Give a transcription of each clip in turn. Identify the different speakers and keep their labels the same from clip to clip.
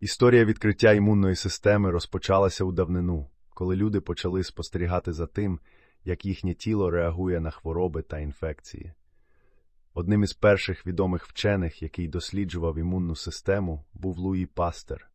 Speaker 1: Історія відкриття імунної системи розпочалася у давнину, коли люди почали спостерігати за тим, як їхнє тіло реагує на хвороби та інфекції. Одним із перших відомих вчених, який досліджував імунну систему, був Луї Пастер.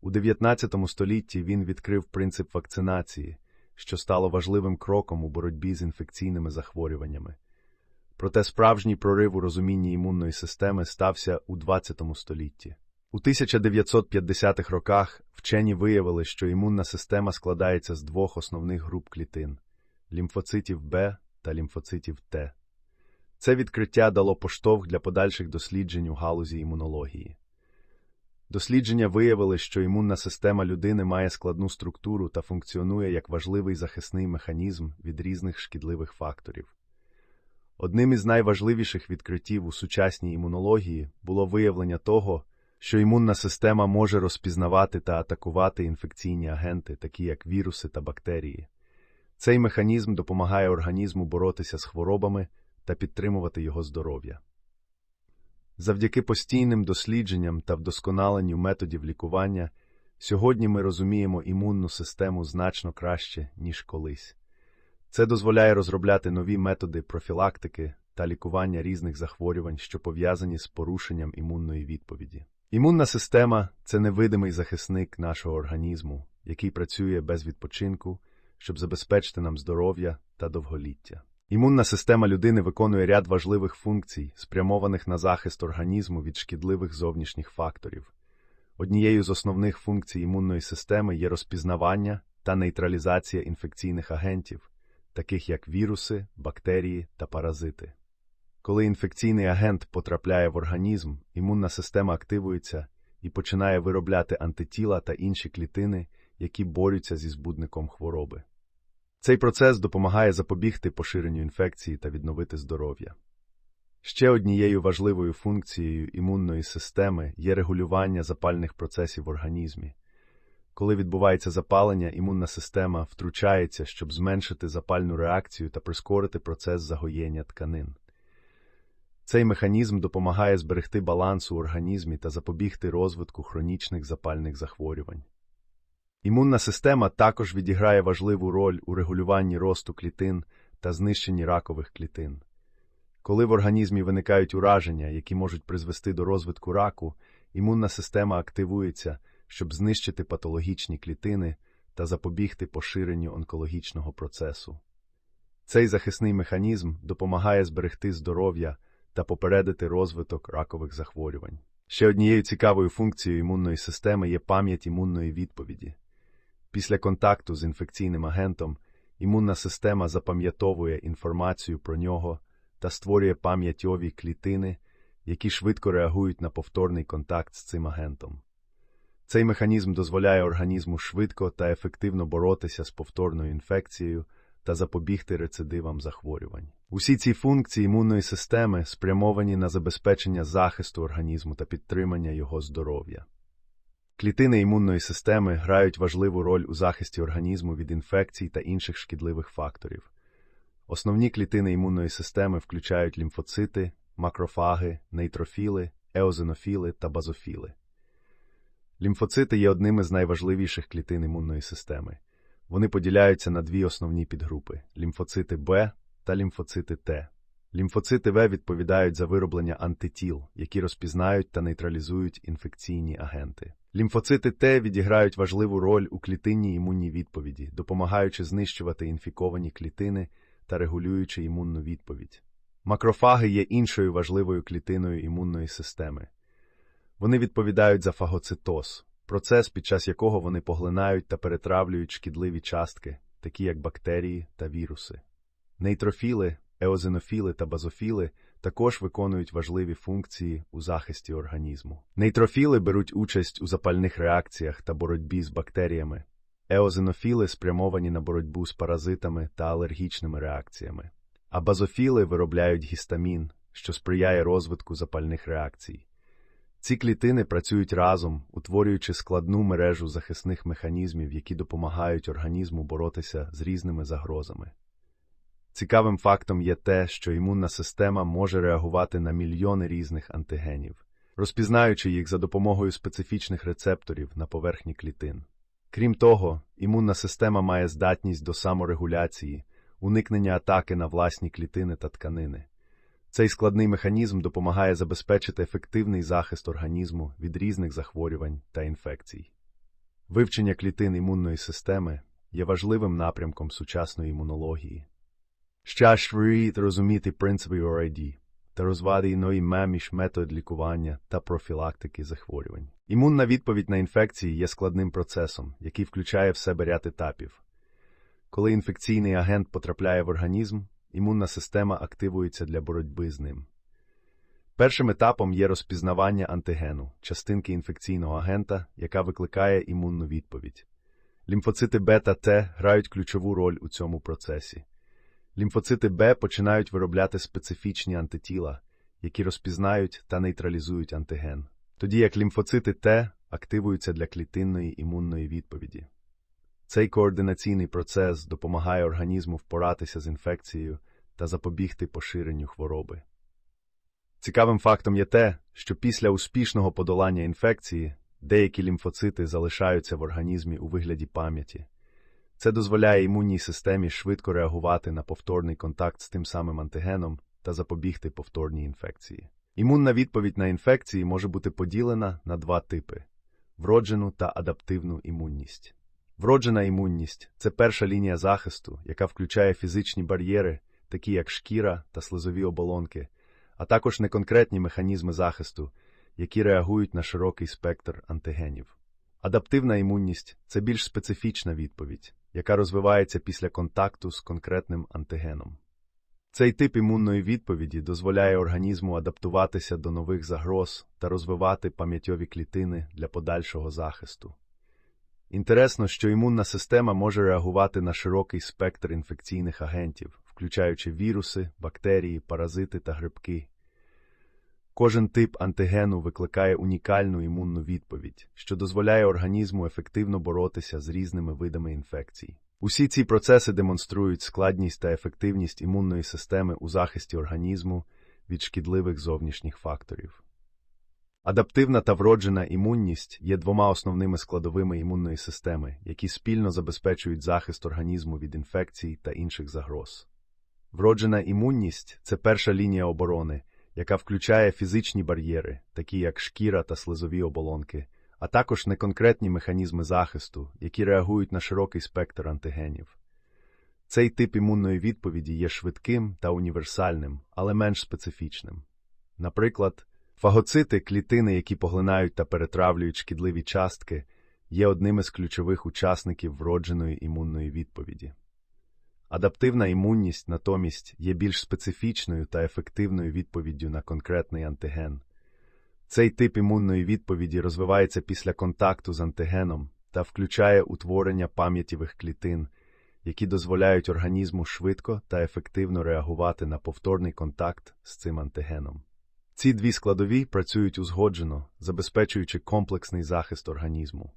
Speaker 1: У 19 столітті він відкрив принцип вакцинації, що стало важливим кроком у боротьбі з інфекційними захворюваннями. Проте справжній прорив у розумінні імунної системи стався у 20 столітті. У 1950-х роках вчені виявили, що імунна система складається з двох основних груп клітин лімфоцитів Б та лімфоцитів Т. Це відкриття дало поштовх для подальших досліджень у галузі імунології. Дослідження виявили, що імунна система людини має складну структуру та функціонує як важливий захисний механізм від різних шкідливих факторів. Одним із найважливіших відкриттів у сучасній імунології було виявлення того, що імунна система може розпізнавати та атакувати інфекційні агенти, такі як віруси та бактерії. Цей механізм допомагає організму боротися з хворобами та підтримувати його здоров'я. Завдяки постійним дослідженням та вдосконаленню методів лікування, сьогодні ми розуміємо імунну систему значно краще, ніж колись. Це дозволяє розробляти нові методи профілактики та лікування різних захворювань, що пов'язані з порушенням імунної відповіді. Імунна система це невидимий захисник нашого організму, який працює без відпочинку, щоб забезпечити нам здоров'я та довголіття. Імунна система людини виконує ряд важливих функцій, спрямованих на захист організму від шкідливих зовнішніх факторів. Однією з основних функцій імунної системи є розпізнавання та нейтралізація інфекційних агентів, таких як віруси, бактерії та паразити. Коли інфекційний агент потрапляє в організм, імунна система активується і починає виробляти антитіла та інші клітини, які борються зі збудником хвороби. Цей процес допомагає запобігти поширенню інфекції та відновити здоров'я. Ще однією важливою функцією імунної системи є регулювання запальних процесів в організмі. Коли відбувається запалення, імунна система втручається, щоб зменшити запальну реакцію та прискорити процес загоєння тканин. Цей механізм допомагає зберегти баланс у організмі та запобігти розвитку хронічних запальних захворювань. Імунна система також відіграє важливу роль у регулюванні росту клітин та знищенні ракових клітин. Коли в організмі виникають ураження, які можуть призвести до розвитку раку, імунна система активується, щоб знищити патологічні клітини та запобігти поширенню онкологічного процесу. Цей захисний механізм допомагає зберегти здоров'я та попередити розвиток ракових захворювань. Ще однією цікавою функцією імунної системи є пам'ять імунної відповіді. Після контакту з інфекційним агентом імунна система запам'ятовує інформацію про нього та створює пам'ятьові клітини, які швидко реагують на повторний контакт з цим агентом. Цей механізм дозволяє організму швидко та ефективно боротися з повторною інфекцією та запобігти рецидивам захворювань. Усі ці функції імунної системи спрямовані на забезпечення захисту організму та підтримання його здоров'я. Клітини імунної системи грають важливу роль у захисті організму від інфекцій та інших шкідливих факторів. Основні клітини імунної системи включають лімфоцити, макрофаги, нейтрофіли, еозинофіли та базофіли. Лімфоцити є одним із найважливіших клітин імунної системи. Вони поділяються на дві основні підгрупи лімфоцити Б та лімфоцити Т. Лімфоцити В відповідають за вироблення антитіл, які розпізнають та нейтралізують інфекційні агенти. Лімфоцити Т відіграють важливу роль у клітинній імунній відповіді, допомагаючи знищувати інфіковані клітини та регулюючи імунну відповідь. Макрофаги є іншою важливою клітиною імунної системи. Вони відповідають за фагоцитоз, процес, під час якого вони поглинають та перетравлюють шкідливі частки, такі як бактерії та віруси. Нейтрофіли, еозинофіли та базофіли також виконують важливі функції у захисті організму. Нейтрофіли беруть участь у запальних реакціях та боротьбі з бактеріями. Еозинофіли спрямовані на боротьбу з паразитами та алергічними реакціями, а базофіли виробляють гістамін, що сприяє розвитку запальних реакцій. Ці клітини працюють разом, утворюючи складну мережу захисних механізмів, які допомагають організму боротися з різними загрозами. Цікавим фактом є те, що імунна система може реагувати на мільйони різних антигенів, розпізнаючи їх за допомогою специфічних рецепторів на поверхні клітин. Крім того, імунна система має здатність до саморегуляції, уникнення атаки на власні клітини та тканини. Цей складний механізм допомагає забезпечити ефективний захист організму від різних захворювань та інфекцій. Вивчення клітин імунної системи є важливим напрямком сучасної імунології. Щасливі розуміти принципи ОРД та розвади іної меміш метод лікування та профілактики захворювань. Імунна відповідь на інфекції є складним процесом, який включає в себе ряд етапів. Коли інфекційний агент потрапляє в організм, імунна система активується для боротьби з ним. Першим етапом є розпізнавання антигену, частинки інфекційного агента, яка викликає імунну відповідь. Лімфоцити Б та Т грають ключову роль у цьому процесі. Лімфоцити Б починають виробляти специфічні антитіла, які розпізнають та нейтралізують антиген, тоді як лімфоцити Т активуються для клітинної імунної відповіді. Цей координаційний процес допомагає організму впоратися з інфекцією та запобігти поширенню хвороби. Цікавим фактом є те, що після успішного подолання інфекції деякі лімфоцити залишаються в організмі у вигляді пам'яті. Це дозволяє імунній системі швидко реагувати на повторний контакт з тим самим антигеном та запобігти повторній інфекції. Імунна відповідь на інфекції може бути поділена на два типи вроджену та адаптивну імунність. Вроджена імунність це перша лінія захисту, яка включає фізичні бар'єри, такі як шкіра та слизові оболонки, а також неконкретні механізми захисту, які реагують на широкий спектр антигенів. Адаптивна імунність це більш специфічна відповідь, яка розвивається після контакту з конкретним антигеном. Цей тип імунної відповіді дозволяє організму адаптуватися до нових загроз та розвивати пам'ятьові клітини для подальшого захисту. Інтересно, що імунна система може реагувати на широкий спектр інфекційних агентів, включаючи віруси, бактерії, паразити та грибки. Кожен тип антигену викликає унікальну імунну відповідь, що дозволяє організму ефективно боротися з різними видами інфекцій. Усі ці процеси демонструють складність та ефективність імунної системи у захисті організму від шкідливих зовнішніх факторів. Адаптивна та вроджена імунність є двома основними складовими імунної системи, які спільно забезпечують захист організму від інфекцій та інших загроз. Вроджена імунність це перша лінія оборони, яка включає фізичні бар'єри, такі як шкіра та слизові оболонки, а також неконкретні механізми захисту, які реагують на широкий спектр антигенів. Цей тип імунної відповіді є швидким та універсальним, але менш специфічним. Наприклад, фагоцити, клітини, які поглинають та перетравлюють шкідливі частки, є одним із ключових учасників вродженої імунної відповіді. Адаптивна імунність натомість є більш специфічною та ефективною відповіддю на конкретний антиген. Цей тип імунної відповіді розвивається після контакту з антигеном та включає утворення пам'ятівих клітин, які дозволяють організму швидко та ефективно реагувати на повторний контакт з цим антигеном. Ці дві складові працюють узгоджено, забезпечуючи комплексний захист організму.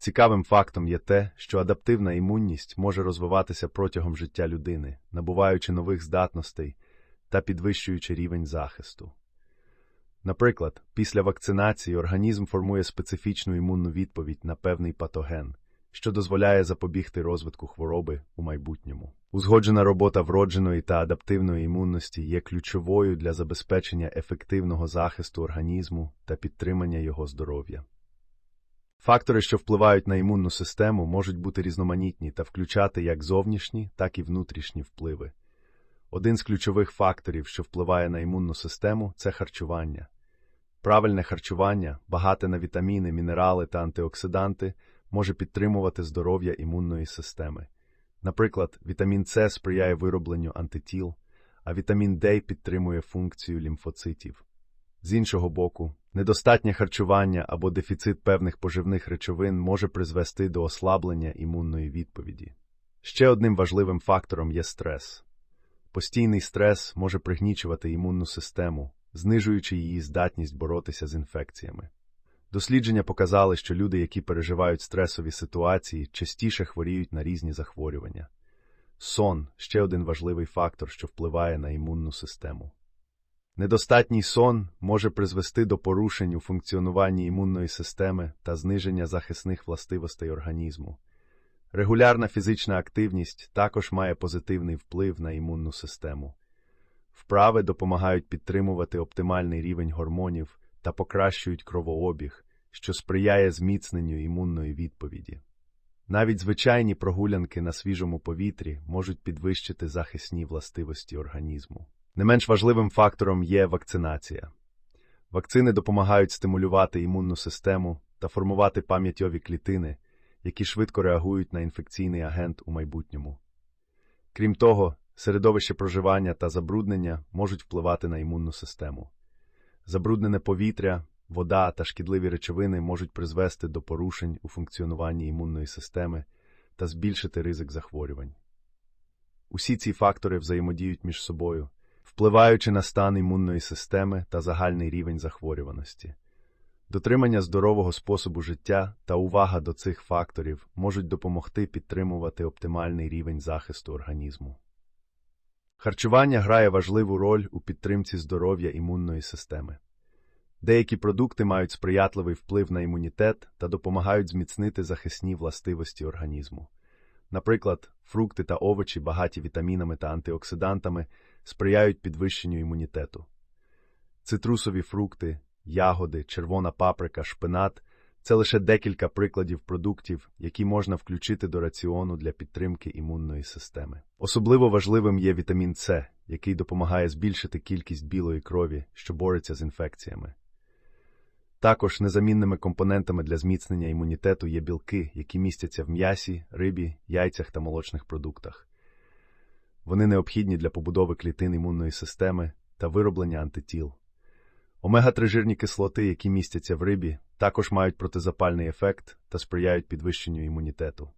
Speaker 1: Цікавим фактом є те, що адаптивна імунність може розвиватися протягом життя людини, набуваючи нових здатностей та підвищуючи рівень захисту. Наприклад, після вакцинації організм формує специфічну імунну відповідь на певний патоген, що дозволяє запобігти розвитку хвороби у майбутньому. Узгоджена робота вродженої та адаптивної імунності є ключовою для забезпечення ефективного захисту організму та підтримання його здоров'я. Фактори, що впливають на імунну систему, можуть бути різноманітні та включати як зовнішні, так і внутрішні впливи. Один з ключових факторів, що впливає на імунну систему, це харчування. Правильне харчування, багате на вітаміни, мінерали та антиоксиданти, може підтримувати здоров'я імунної системи. Наприклад, вітамін С сприяє виробленню антитіл, а вітамін Д підтримує функцію лімфоцитів. З іншого боку, недостатнє харчування або дефіцит певних поживних речовин може призвести до ослаблення імунної відповіді. Ще одним важливим фактором є стрес. Постійний стрес може пригнічувати імунну систему, знижуючи її здатність боротися з інфекціями. Дослідження показали, що люди, які переживають стресові ситуації, частіше хворіють на різні захворювання. сон ще один важливий фактор, що впливає на імунну систему. Недостатній сон може призвести до порушень у функціонуванні імунної системи та зниження захисних властивостей організму. Регулярна фізична активність також має позитивний вплив на імунну систему. Вправи допомагають підтримувати оптимальний рівень гормонів та покращують кровообіг, що сприяє зміцненню імунної відповіді. Навіть звичайні прогулянки на свіжому повітрі можуть підвищити захисні властивості організму. Не менш важливим фактором є вакцинація. Вакцини допомагають стимулювати імунну систему та формувати пам'ятьові клітини, які швидко реагують на інфекційний агент у майбутньому. Крім того, середовище проживання та забруднення можуть впливати на імунну систему. Забруднене повітря, вода та шкідливі речовини можуть призвести до порушень у функціонуванні імунної системи та збільшити ризик захворювань. Усі ці фактори взаємодіють між собою, впливаючи на стан імунної системи та загальний рівень захворюваності. Дотримання здорового способу життя та увага до цих факторів можуть допомогти підтримувати оптимальний рівень захисту організму. Харчування грає важливу роль у підтримці здоров'я імунної системи. Деякі продукти мають сприятливий вплив на імунітет та допомагають зміцнити захисні властивості організму. Наприклад, фрукти та овочі, багаті вітамінами та антиоксидантами, сприяють підвищенню імунітету. Цитрусові фрукти, ягоди, червона паприка, шпинат це лише декілька прикладів продуктів, які можна включити до раціону для підтримки імунної системи. Особливо важливим є вітамін С, який допомагає збільшити кількість білої крові, що бореться з інфекціями. Також незамінними компонентами для зміцнення імунітету є білки, які містяться в м'ясі, рибі, яйцях та молочних продуктах. Вони необхідні для побудови клітин імунної системи та вироблення антитіл. Омега-3 жирні кислоти, які містяться в рибі, також мають протизапальний ефект та сприяють підвищенню імунітету.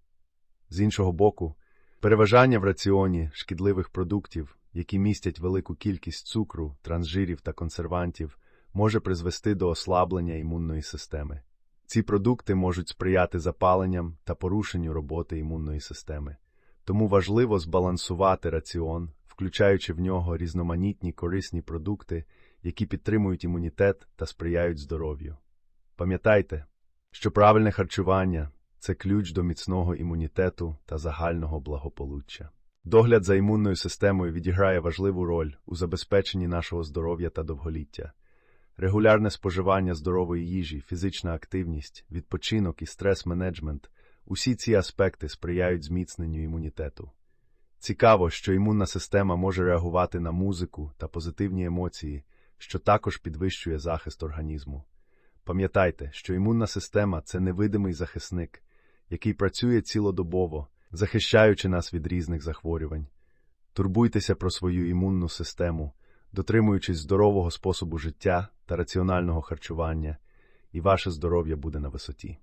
Speaker 1: З іншого боку, переважання в раціоні шкідливих продуктів, які містять велику кількість цукру, трансжирів та консервантів, може призвести до ослаблення імунної системи. Ці продукти можуть сприяти запаленням та порушенню роботи імунної системи. Тому важливо збалансувати раціон, включаючи в нього різноманітні корисні продукти, які підтримують імунітет та сприяють здоров'ю. Пам'ятайте, що правильне харчування це ключ до міцного імунітету та загального благополуччя. Догляд за імунною системою відіграє важливу роль у забезпеченні нашого здоров'я та довголіття. Регулярне споживання здорової їжі, фізична активність, відпочинок і стрес-менеджмент усі ці аспекти сприяють зміцненню імунітету. Цікаво, що імунна система може реагувати на музику та позитивні емоції, що також підвищує захист організму. Пам'ятайте, що імунна система це невидимий захисник, який працює цілодобово, захищаючи нас від різних захворювань. Турбуйтеся про свою імунну систему, дотримуючись здорового способу життя та раціонального харчування, і ваше здоров'я буде на висоті.